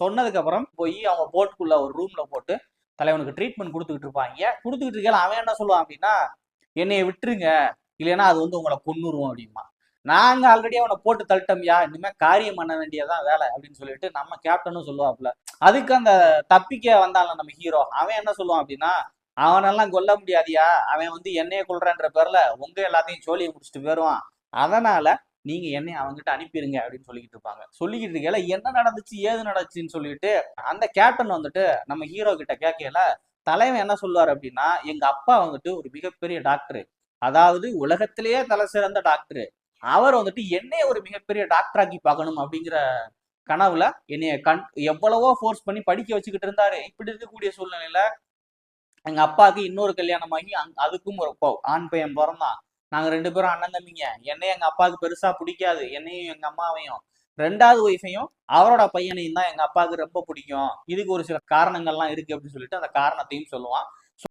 சொன்னதுக்கப்புறம் போய் அவங்க போட்டுக்குள்ள ஒரு ரூம்ல போட்டு தலைவனுக்கு ட்ரீட்மெண்ட் கொடுத்துக்கிட்டு இருப்பாங்க. கொடுத்துக்கிட்டு இருக்கல அவன் என்ன சொல்லுவான் அப்படின்னா என்னைய விட்டுருங்க. இல்லைன்னா அது வந்து உங்களை கொன்னுருவோம் அப்படிமா நாங்க ஆல்ரெடி அவனை போட்டு தள்ளிட்டோம்யா. இனிமேல் காரியம் பண்ண வேண்டியதான் வேலை அப்படின்னு சொல்லிட்டு நம்ம கேப்டனும் சொல்லுவாப்புல. அதுக்கு அந்த தப்பிக்க வந்தாலும் நம்ம ஹீரோ அவன் என்ன சொல்லுவான் அப்படின்னா அவனெல்லாம் கொல்ல முடியாதியா? அவன் வந்து என்னைய கொல்றன்ற பேர்ல உங்க எல்லாத்தையும் சோழியை முடிச்சுட்டு போயிடுவான் அதனால நீங்க என்னை அவங்ககிட்ட அனுப்பிடுங்க அப்படின்னு சொல்லிக்கிட்டு இருப்பாங்க. சொல்லிக்கிட்டு இருக்கல என்ன நடந்துச்சு? ஏது நடந்துச்சுன்னு சொல்லிட்டு அந்த கேப்டன் வந்துட்டு நம்ம ஹீரோ கிட்ட கேட்கல தலைவன் என்ன சொல்லுவார் அப்படின்னா எங்க அப்பா வந்துட்டு ஒரு மிகப்பெரிய டாக்டர் அதாவது உலகத்திலேயே தலை சிறந்த டாக்டர் அவர் வந்துட்டு என்னைய ஒரு மிகப்பெரிய டாக்டராக்கி பார்க்கணும் அப்படிங்கிற கனவுல என்னைய கண் எவ்வளவோ ஃபோர்ஸ் பண்ணி படிக்க வச்சுக்கிட்டு இருந்தாரு. இப்படி இருக்கக்கூடிய சூழ்நிலையில எங்க அப்பாவுக்கு இன்னொரு கல்யாணம் ஆகி அதுக்கும் ஒரு ஆண் பையன் பிறந்தான். நாங்க ரெண்டு பேரும் அண்ணன் தம்பிங்க. என்னையும் எங்க அப்பாவுக்கு பெருசா பிடிக்காது. என்னையும் எங்க அம்மாவையும். ரெண்டாவது ஒய்ஃபையும் அவரோட பையனையும் தான் எங்க அப்பாவுக்கு ரொம்ப பிடிக்கும். இதுக்கு ஒரு சில காரணங்கள்லாம் இருக்கு அப்படின்னு சொல்லிட்டு அந்த காரணத்தையும் சொல்லுவான்.